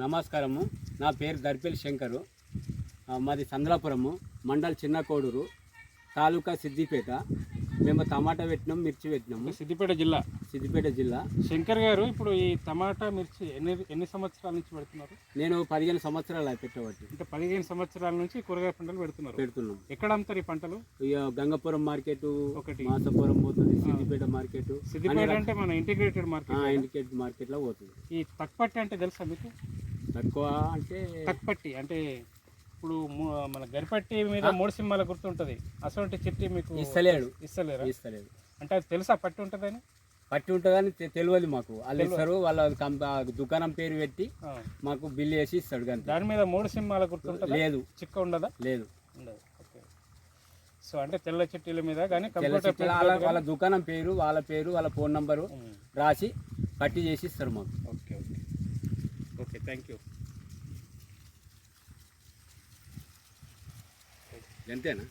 నమస్కారము. నా పేరు దర్పేలి శంకరు. మాది చంద్రాపురము మండల్ చిన్న కోడూరు తాలూకా సిద్దిపేట. మేము టమాటా పెట్టినాం మిర్చి పెట్టినాము సిద్దిపేట జిల్లా. సిద్దిపేట జిల్లా. శంకర్ గారు ఇప్పుడు ఈ టమాటా మిర్చి ఎన్ని ఎన్ని సంవత్సరాల నుంచి పెడుతున్నారు? నేను పదిహేను సంవత్సరాలు పెట్టబట్టి. అంటే పదిహేను సంవత్సరాల నుంచి కూరగాయ పంటలు పెడుతున్నారు. పెడుతున్నాం. ఎక్కడ అమ్ముతారు ఈ పంటలు? గంగపురం మార్కెట్ ఒకటి. మాసపురం పోతుంది సిద్దిపేట మార్కెట్. సిద్దిపేట అంటే మన ఇంటిగ్రేటెడ్ మార్కెట్ ఇండికేట్ మార్కెట్లో పోతుంది. ఈ తక్కుపట్టి అంటే తెలుసా మీకు? తక్కువ అంటే తక్కుపట్టి అంటే ఇప్పుడు మన గరిపట్టి మీద మూడు సింహాల గుర్తుంటది. అసలు చిట్టి మీకు ఇస్తలేడు. ఇస్తలేరా? ఇస్తలేదు. అంటే అది తెలుసా పట్టి ఉంటుందని? పట్టి ఉంటుందని తెలియదు మాకు. వాళ్ళు ఇస్తారు వాళ్ళ దుకాణం పేరు పెట్టి. మాకు బిల్లు వేసి ఇస్తాడు కానీ దాని మీద మూడు సింహాల గుర్తుంటుందా? లేదు. చిక్క ఉండదా? లేదు. ఉండదు. సో అంటే తెల్ల చిట్టీల మీద కానీ వాళ్ళ దుకాణం పేరు వాళ్ళ పేరు వాళ్ళ ఫోన్ నంబరు. రాసి పట్టి చేసి ఇస్తారు మాకు. Thank you. అంతేనా